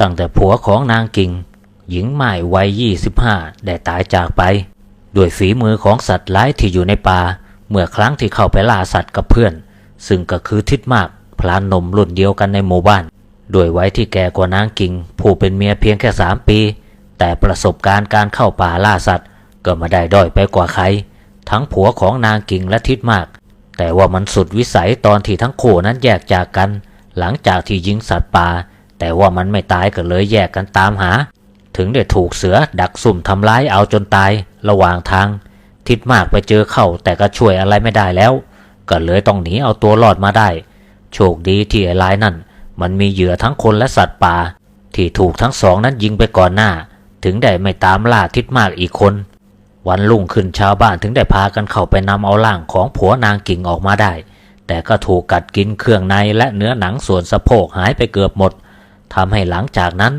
ตั้งแต่ผัวของนางกิ่ง หญิงไม้วัยยี่สิบห้าได้ตายจากไป ด้วยฝีมือของสัตว์ร้ายที่อยู่ในป่า เมื่อครั้งที่เข้าไปล่าสัตว์กับเพื่อน ซึ่งก็คือทิดมากพลานนมรุ่นเดียวกันในหมู่บ้าน ด้วยไวัยที่แก่กว่านางกิ่ง ผู้เป็นเมียเพียงแค่สามปี แต่ประสบการณ์การเข้าป่าล่าสัตว์ ก็มาได้ด้อยไปกว่าใคร ทั้งผัวของนางกิ่งและทิดมาก แต่ว่ามันสุดวิสัยตอนที่ทั้งคู่นั้นแยกจากกัน หลังจากที่ยิงสัตว์ป่า แต่ว่ามันไม่ตายก็เลยแยกกันตามหา ถึงได้ถูกเสือดักสุ่มทำร้ายเอาจนตายระหว่างทาง ทิดมากไปเจอเข้าแต่ก็ช่วยอะไรไม่ได้แล้ว ก็เลยต้องหนีเอาตัวรอดมาได้ โชคดีที่ไอ้ลายนั่น มันมีเหยื่อทั้งคนและสัตว์ป่า ที่ถูกทั้งสองนั้นยิงไปก่อนหน้า ถึงได้ไม่ตามล่าทิดมากอีกคน วันรุ่งขึ้นชาวบ้านถึงได้พากันเข้าไปนำเอาร่างของผัวนางกิ่งออกมาได้ แต่ก็ถูกกัดกินเครื่องในและเนื้อหนังส่วนสะโพกหายไปเกือบหมด ทำให้หลังจากนั้น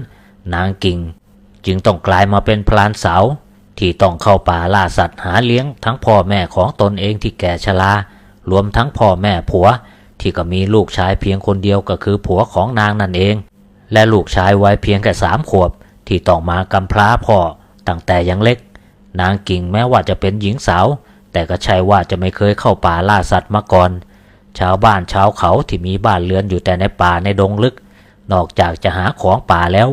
นางกิ่ง จึงต้องกลายมาเป็นพลานสาวที่ต้องเข้าป่าล่าสัตว์หาเลี้ยงทั้งพ่อแม่ของตนเองที่แก่ชรารวมทั้งพ่อแม่ผัว ที่ก็มีลูกชายเพียงคนเดียวก็คือผัวของนางนั่นเอง และลูกชายวัยเพียงแค่สามขวบ ที่ต้องมากำพร้าพ่อตั้งแต่ยังเล็ก นางกิ่งแม้ว่าจะเป็นหญิงสาว แต่ก็ใช่ว่าจะไม่เคยเข้าป่าล่าสัตว์มาก่อน ชาวบ้านชาวเขาที่มีบ้านเรือนอยู่แต่ในป่าในดงลึก นอกจากจะหาของป่าแล้ว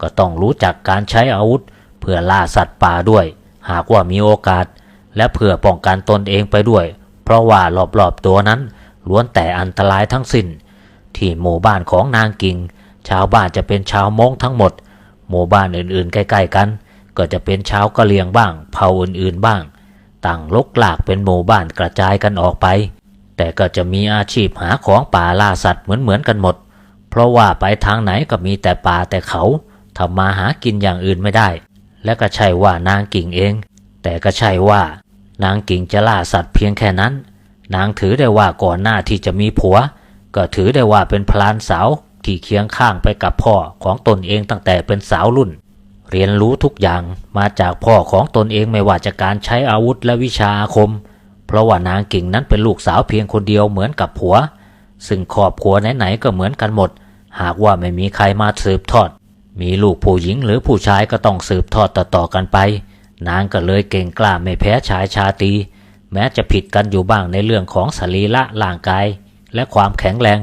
ก็ต้องรู้จักการใช้อาวุธ เพื่อล่าสัตว์ป่าด้วย หากว่ามีโอกาส และเพื่อป้องกันตนเองไปด้วย เพราะว่ารอบๆตัวนั้นล้วนแต่อันตรายทั้งสิ้น ที่หมู่บ้านของนางกิงชาวบ้านจะเป็นชาวมงทั้งหมด หมู่บ้านอื่นๆ ใกล้ ๆ กัน ก็จะเป็นชาวกะเหรี่ยงบ้าง เผ่าอื่นๆบ้าง ต่างลกหลากเป็นหมู่บ้านกระจายกันออกไป แต่ก็จะมีอาชีพหาของป่าล่าสัตว์เหมือนๆกันหมด เพราะว่าไปทางไหนก็มีแต่ป่าแต่เขาทำมาหากินอย่างอื่นไม่ได้ และก็ใช่ว่านางกิ่งเอง แต่ก็ใช่ว่า นางกิ่งจะล่าสัตว์เพียงแค่นั้น นางถือได้ว่าก่อนหน้าที่จะมีผัว ก็ถือได้ว่าเป็นพลานสาวที่เคียงข้างไปกับพ่อของตนเองตั้งแต่เป็นสาวรุ่น เรียนรู้ทุกอย่างมาจากพ่อของตนเองไม่ว่าจะการใช้อาวุธและวิชาอาคม เพราะว่านางกิ่งนั้นเป็นลูกสาวเพียงคนเดียวเหมือนกับผัว ซึ่งครอบครัวไหนๆก็เหมือนกันหมด หากว่าไม่มีใครมาสืบทอด มีลูกผู้หญิงหรือผู้ชายก็ต้องสืบทอดต่อๆกันไป นางก็เลยเก่งกล้าไม่แพ้ชายชาตีแม้จะผิดกันอยู่บ้างในเรื่องของสรีระร่างกาย และความแข็งแรง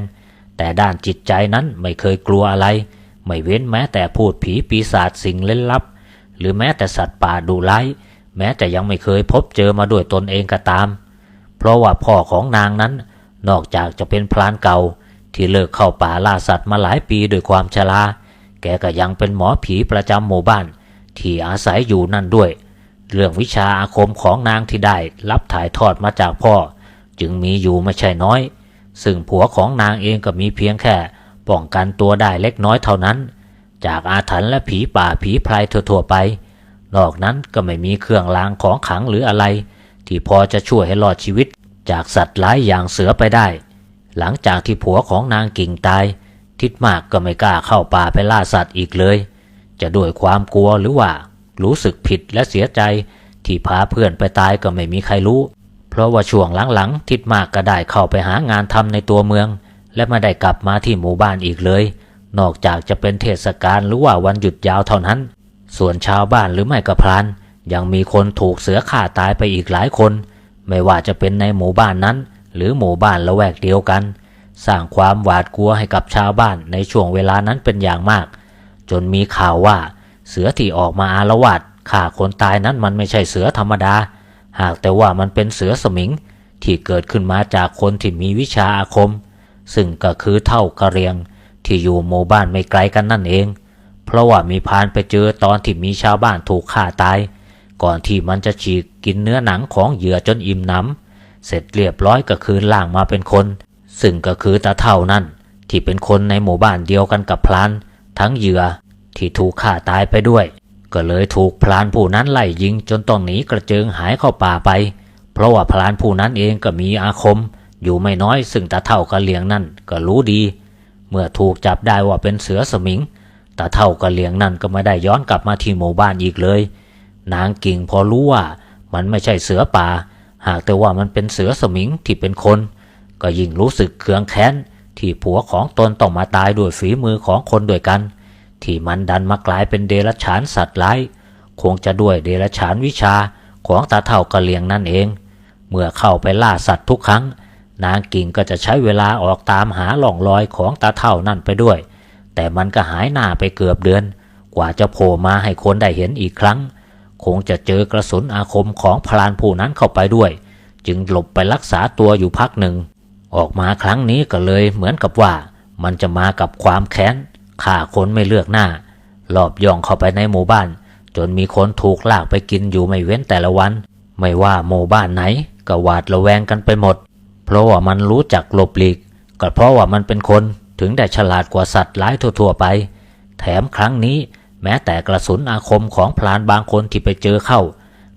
แต่ด้านจิตใจนั้นไม่เคยกลัวอะไร ไม่เว้นแม้แต่พูดผีปีศาจสิ่งเล่นลับ หรือแม้แต่สัตว์ป่าดุร้ายแม้แต่ยังไม่เคยพบเจอมาด้วยตนเองก็ตาม เพราะว่าพ่อของนางนั้น นอกจากจะเป็นพรานเก่าที่เลิกเข้าป่าล่าสัตว์มาหลายปีด้วยความชรา แกก็ยังเป็นหมอผีประจำหมู่บ้าน ที่อาศัยอยู่นั่นด้วย เรื่องวิชาอาคมของนางที่ได้รับถ่ายทอดมาจากพ่อ จึงมีอยู่ไม่ใช่น้อย ซึ่งผัวของนางเองก็มีเพียงแค่ป้องกันตัวได้เล็กน้อยเท่านั้น จากอาถรรพ์และผีป่าผีพรายทั่วๆไป นอกนั้นก็ไม่มีเครื่องรางของขังหรืออะไร ที่พอจะช่วยให้รอดชีวิต จากสัตว์ร้ายอย่างเสือไปได้ หลังจากที่ผัวของนางกิ่งตาย ทิดมากก็ไม่กล้าเข้าป่าไปล่าสัตว์อีกเลย จะด้วยความกลัวหรือว่า รู้สึกผิดและเสียใจ ที่พาเพื่อนไปตายก็ไม่มีใครรู้ เพราะว่าช่วงหลังๆทิดมากก็ได้เข้าไปหางานทำในตัวเมือง และไม่ได้กลับมาที่หมู่บ้านอีกเลย นอกจากจะเป็นเทศกาลหรือว่าวันหยุดยาวเท่านั้น ส่วนชาวบ้านหรือไม่ก็พรานยังมีคนถูกเสือฆ่าตายไปอีกหลายคน ไม่ว่าจะเป็นในหมู่บ้านนั้น หรือหมู่บ้านละแวกเดียวกัน สร้างความหวาดกลัวให้กับชาวบ้านในช่วงเวลานั้นเป็นอย่างมาก จนมีข่าวว่า เสือที่ออกมาอาละวาดฆ่าคนตายนั้นมันไม่ใช่เสือธรรมดา หากแต่ว่ามันเป็นเสือสมิงที่เกิดขึ้นมาจากคนที่มีวิชาอาคม ซึ่งก็คือเท่ากระเรียง ที่อยู่หมู่บ้านไม่ไกลกันนั่นเอง เพราะว่ามีพานไปเจอตอนที่มีชาวบ้านถูกฆ่าตาย ก่อนที่มันจะฉีกกินเนื้อหนังของเหยื่อจนอิ่มหนำเสร็จเรียบร้อยก็คืนล่างมาเป็นคน ซึ่งก็คือตาเท่านั่น ที่เป็นคนในหมู่บ้านเดียวกันกับพลานทั้งเหยื่อที่ถูกฆ่าตายไปด้วย ก็เลยถูกพลานผู้นั้นไล่ยิงจนต้องหนีกระเจิงหายเข้าป่าไป เพราะว่าพลานผู้นั้นเองก็มีอาคม อยู่ไม่น้อยซึ่งตาเท่ากระเหลียงนั่นก็รู้ดี เมื่อถูกจับได้ว่าเป็นเสือสมิงตาเท่ากระเหลียงนั่นก็ไม่ได้ย้อนกลับมาที่หมู่บ้านอีกเลย นางกิ่งพอรู้ว่ามันไม่ใช่เสือป่า หากแต่ว่ามันเป็นเสือสมิงที่เป็นคน ก็ยิ่งรู้สึกเคืองแค้น ที่ผัวของตนต้องมาตายด้วยฝีมือของคนด้วยกัน ที่มันดันมากลายเป็นเดรัจฉานสัตว์ร้ายคงจะด้วยเดรัจฉานวิชาของตาเท่ากะเลียงนั่นเอง เมื่อเข้าไปล่าสัตว์ทุกครั้ง นางกิ่งก็จะใช้เวลาออกตามหาหล่องรอยของตาเท่านั่นไปด้วย แต่มันก็หายหน้าไปเกือบเดือน กว่าจะโผล่มาให้คนได้เห็นอีกครั้ง คงจะเจอกระสุนอาคมของพลานผู้นั้นเข้าไปด้วย จึงหลบไปรักษาตัวอยู่พักหนึ่ง ออกมาครั้งนี้ก็เลยเหมือนกับว่า มันจะมากับความแค้นฆ่าคนไม่เลือกหน้าหลอบย่องเข้าไปในหมู่บ้าน จนมีคนถูกลากไปกินอยู่ไม่เว้นแต่ละวัน ไม่ว่าหมู่บ้านไหนก็หวาดระแวงกันไปหมด เพราะว่ามันรู้จักหลบหลีกก็เพราะว่ามันเป็นคนถึงได้ฉลาดกว่าสัตว์ร้ายทั่วๆไป แถมครั้งนี้ แม้แต่กระสุนอาคมของพลานบางคนที่ไปเจอเข้า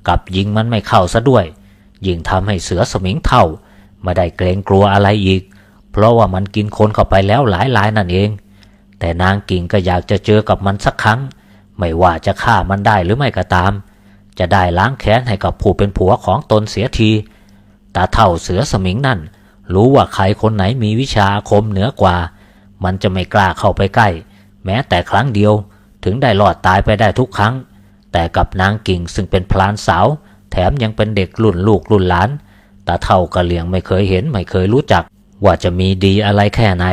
กับยิงมันไม่เข้าซะด้วย ยิ่งทำให้เสือสมิงเท่าไม่ได้เกรงกลัวอะไรอีก เพราะว่ามันกินคนเข้าไปแล้วหลายหลายนั่นเอง แต่นางกิ่งก็อยากจะเจอกับมันสักครั้ง ไม่ว่าจะฆ่ามันได้หรือไม่ก็ตาม จะได้ล้างแค้นให้กับผู้เป็นผัวของตนเสียทีตาเท่าเสือสมิงนั่น รู้ว่าใครคนไหนมีวิชาอาคมเหนือกว่า มันจะไม่กล้าเข้าไปใกล้ แม้แต่ครั้งเดียว ถึงได้รอดตายไปได้ทุกครั้ง แต่กับนางกิ่งซึ่งเป็นพลานสาว แถมยังเป็นเด็กรุ่นลูกรุ่นหลานตาเท่ากะเหลียงไม่เคยเห็นไม่เคยรู้จัก ว่าจะมีดีอะไรแค่ไหน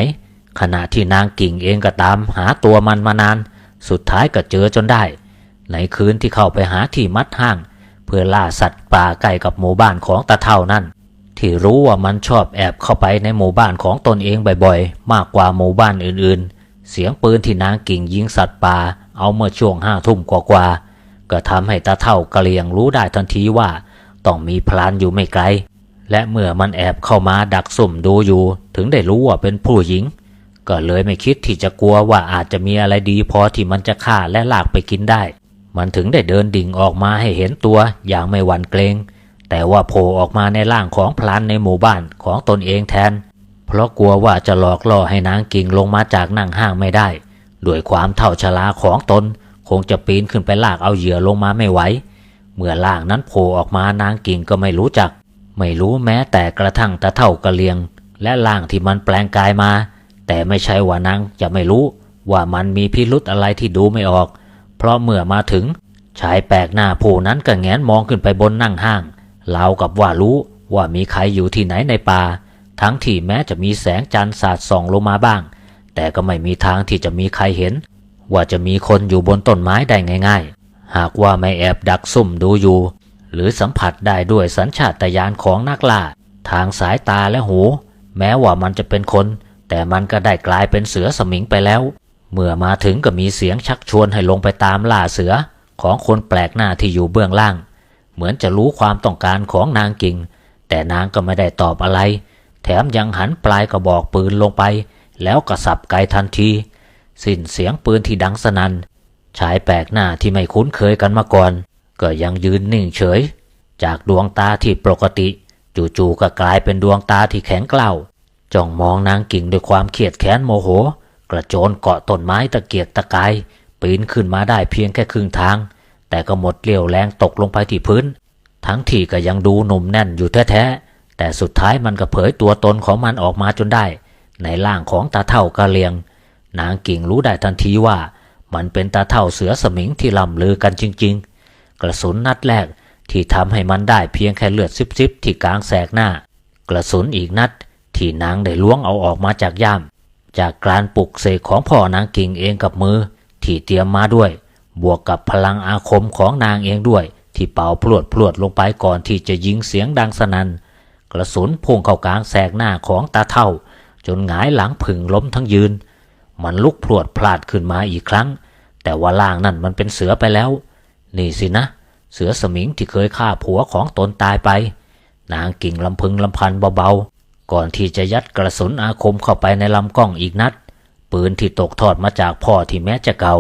ขณะที่นางกิ่งเองก็ตามหาตัวมันมานาน สุดท้ายก็เจอจนได้ ในคืนที่เข้าไปหาที่มัดห้าง เพื่อล่าสัตว์ป่าใกล้กับหมู่บ้านของตาเท่านั่นที่รู้ว่ามันชอบแอบเข้าไปในหมู่บ้านของตนเองบ่อยๆ มากกว่าหมู่บ้านอื่นๆ เสียงปืนที่นางกิ่งยิงสัตว์ป่า เอาเมื่อช่วงห้าทุ่มกว่าๆก็ทำให้ตาเท่ากะเลียงรู้ได้ทันทีว่า ต้องมีพลานอยู่ไม่ไกล และเมื่อมันแอบเข้ามาดักสุ่มดูอยู่ ถึงได้รู้ว่าเป็นผู้หญิง ก็เลยไม่คิดที่จะกลัวว่าอาจจะมีอะไรดีพอที่มันจะฆ่าและลากไปกินได้ มันถึงได้เดินดิ่งออกมาให้เห็นตัวอย่างไม่หวั่นเกรงแต่ว่าโผล่ออกมาในร่างของพลานในหมู่บ้านของตนเองแทน เพราะกลัวว่าจะหลอกล่อให้นางกิ่งลงมาจากนั่งห้างไม่ได้ ด้วยความเท่าชราของตนคงจะปีนขึ้นไปลากเอาเหยื่อลงมาไม่ไหว เมื่อล่างนั้นโผล่ออกมานางกิ่งก็ไม่รู้จัก ไม่รู้แม้แต่กระทั่งตะเท่ากระเลียง และล่างที่มันแปลงกายมา แต่ไม่ใช่ว่านางจะไม่รู้ว่ามันมีพิรุธอะไรที่ดูไม่ออก เพราะเมื่อมาถึงชายแปลกหน้าผู้นั้นก็แงนมองขึ้นไปบนนั่งห้างเรากับว่ารู้ว่ามีใครอยู่ที่ไหนในป่า ทั้งที่แม้จะมีแสงจันทร์สาดส่องลงมาบ้าง แต่ก็ไม่มีทางที่จะมีใครเห็น ว่าจะมีคนอยู่บนต้นไม้ได้ง่าย ๆ หากว่าไม่แอบดักซุ่มดูอยู่ หรือสัมผัสได้ด้วยสัญชาตญาณของนักล่า ทางสายตาและหู แม้ว่ามันจะเป็นคน แต่มันก็ได้กลายเป็นเสือสมิงไปแล้ว เมื่อมาถึงก็มีเสียงชักชวนให้ลงไปตามล่าเสือของคนแปลกหน้าที่อยู่เบื้องล่าง เหมือนจะรู้ความต้องการของนางกิ่ง แต่นางก็ไม่ได้ตอบอะไร แถมยังหันปลายกระบอกปืนลงไป แล้วกระสับไกทันที สิ้นเสียงปืนที่ดังสนัน่นชายแปลกหน้าที่ไม่คุ้นเคยกันมาก่อน ก็ยังยืนนิ่งเฉย จากดวงตาที่ปกติจู่ๆก็กลายเป็นดวงตาที่แข็งกร้าวจ้องมองนางกิ่งด้วยความเครียดแค้นโมโห กระโจนเกาะต้นไม้ตะเกียกตะกาย ปีนขึ้นมาได้เพียงแค่ครึ่งทาง แต่ก็หมดเรี่ยวแรงตกลงไปที่พื้น ทั้งที่ก็ยังดูหนุ่มแน่นอยู่แท้ๆแต่สุดท้ายมันก็เผยตัวตนของมันออกมาจนได้ ในร่างของตาเท่ากะเลียง นางกิ่งรู้ได้ทันทีว่า มันเป็นตาเท่าเสือสมิงที่ล่ำลือกันจริง ๆ กระสุนนัดแรกที่ทำให้มันได้เพียงแค่เลือดซิบๆที่กลางแสกหน้า กระสุนอีกนัดที่นางได้ล้วงเอาออกมาจากย่าม จากการปลุกเสกของพ่อนางกิ่งเองกับมือ ที่เตรียมมาด้วย บวกกับพลังอาคมของนางเองด้วย ที่เป่าพลวดพลวดลงไปก่อนที่จะยิงเสียงดังสนัน่นกระสุนพุ่งเข้ากลางแสกหน้าของตาเท่า จนหงายหลังผึ่งล้มทั้งยืน มันลุกพลวดพลาดขึ้นมาอีกครั้ง แต่ว่าล่างนั่นมันเป็นเสือไปแล้ว นี่สินะ เสือสมิงที่เคยฆ่าผัวของตนตายไป นางกิ่งลำพึงลำพันเบาๆ ก่อนที่จะยัดกระสุนอาคมเข้าไปในลำกล้องอีกนัด ปืนที่ตกทอดมาจากพ่อที่แม้จะเก่า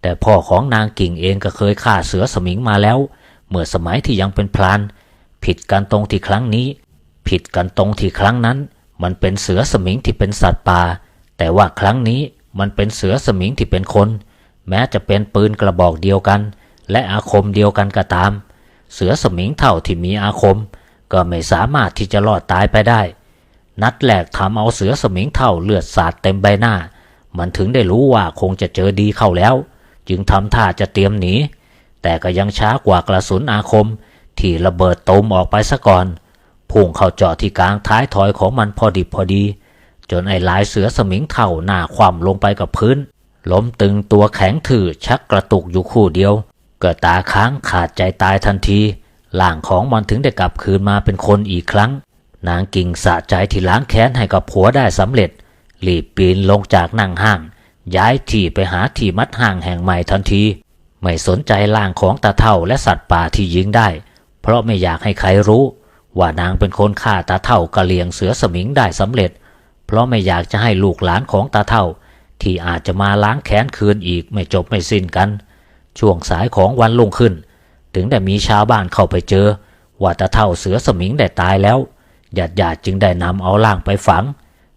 แต่พ่อของนางกิ่งเองก็เคยฆ่าเสือสมิงมาแล้ว เมื่อสมัยที่ยังเป็นพลาน ผิดกันตรงที่ครั้งนี้ ผิดกันตรงที่ครั้งนั้น มันเป็นเสือสมิงที่เป็นสัตว์ป่า แต่ว่าครั้งนี้มันเป็นเสือสมิงที่เป็นคน แม้จะเป็นปืนกระบอกเดียวกัน และอาคมเดียวกันก็ตาม เสือสมิงเท่าที่มีอาคม ก็ไม่สามารถที่จะรอดตายไปได้ นัดแรกทำเอาเสือสมิงเท่าเลือดสาดเต็มใบหน้า มันถึงได้รู้ว่าคงจะเจอดีเข้าแล้ว จึงทำท่าจะเตรียมหนีแต่ก็ยังช้ากว่ากระสุนอาคมที่ระเบิดตูมออกไปซะก่อน พุ่งเข้าเจาะที่กลางท้ายถอยของมันพอดิบพอดี จนไอ้ลายเสือสมิงเท่าหน้าคว่ำลงไปกับพื้น ล้มตึงตัวแข็งถือชักกระตุกอยู่คู่เดียว เกิดตาค้างขาดใจตายทันทีร่างของมันถึงได้กลับคืนมาเป็นคนอีกครั้ง นางกิ่งสะใจที่ล้างแค้นให้กับผัวได้สำเร็จรีบปีนลงจากนั่งห้าง ย้ายที่ไปหาที่มัดห้างแห่งใหม่ทันที ไม่สนใจร่างของตาเท่าและสัตว์ป่าที่ยิงได้ เพราะไม่อยากให้ใครรู้ ว่านางเป็นคนฆ่าตาเท่ากะเลียงเสือสมิงได้สำเร็จ เพราะไม่อยากจะให้ลูกหลานของตาเท่า ที่อาจจะมาล้างแค้นคืนอีกไม่จบไม่สิ้นกัน ช่วงสายของวันลุ่งขึ้น ถึงได้มีชาวบ้านเข้าไปเจอ ว่าตาเท่าเสือสมิงได้ตายแล้วญาติญาติจึงได้นำเอาร่างไปฝัง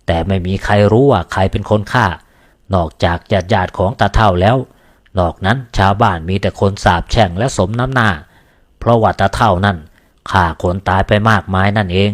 แต่ไม่มีใครรู้ว่าใครเป็นคนฆ่า นอกจากญาติญาติของตาเท่าแล้ว นอกนั้นชาวบ้านมีแต่คนสาบแช่งและสมน้ำหน้า เพราะว่าตาเท่านั่น ฆ่าคนตายไปมากมายนั่นเอง